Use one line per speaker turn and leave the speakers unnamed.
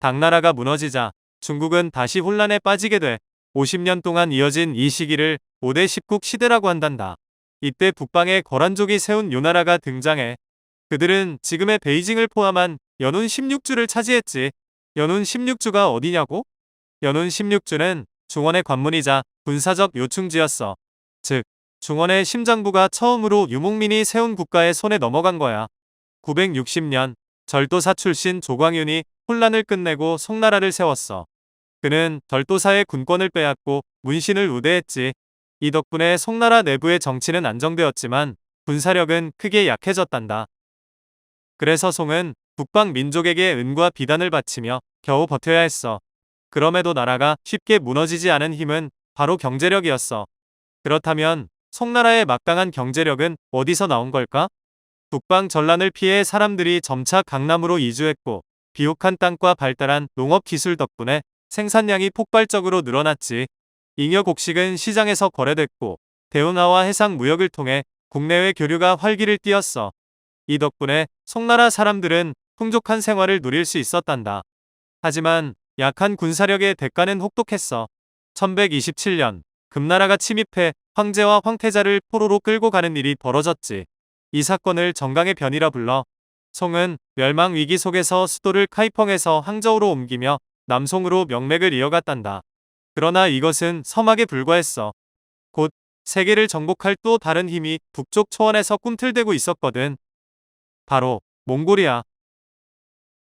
당나라가 무너지자 중국은 다시 혼란에 빠지게 돼 50년 동안 이어진 이 시기를 5대 10국 시대라고 한단다. 이때 북방의 거란족이 세운 요나라가 등장해 그들은 지금의 베이징을 포함한 연운 16주를 차지했지. 연운 16주가 어디냐고? 연운 16주는 중원의 관문이자 군사적 요충지였어. 즉, 중원의 심장부가 처음으로 유목민이 세운 국가의 손에 넘어간 거야. 960년 절도사 출신 조광윤이 혼란을 끝내고 송나라를 세웠어. 그는 절도사의 군권을 빼앗고 문신을 우대했지. 이 덕분에 송나라 내부의 정치는 안정되었지만 군사력은 크게 약해졌단다. 그래서 송은 북방 민족에게 은과 비단을 바치며 겨우 버텨야 했어. 그럼에도 나라가 쉽게 무너지지 않은 힘은 바로 경제력이었어. 그렇다면 송나라의 막강한 경제력은 어디서 나온 걸까? 북방 전란을 피해 사람들이 점차 강남으로 이주했고 비옥한 땅과 발달한 농업 기술 덕분에 생산량이 폭발적으로 늘어났지. 잉여 곡식은 시장에서 거래됐고 대운하와 해상 무역을 통해 국내외 교류가 활기를 띠었어. 이 덕분에 송나라 사람들은 풍족한 생활을 누릴 수 있었단다. 하지만 약한 군사력의 대가는 혹독했어. 1127년 금나라가 침입해 황제와 황태자를 포로로 끌고 가는 일이 벌어졌지. 이 사건을 정강의 변이라 불러 송은 멸망 위기 속에서 수도를 카이펑에서 항저우로 옮기며 남송으로 명맥을 이어갔단다. 그러나 이것은 서막에 불과했어. 곧 세계를 정복할 또 다른 힘이 북쪽 초원에서 꿈틀대고 있었거든. 바로 몽골이야.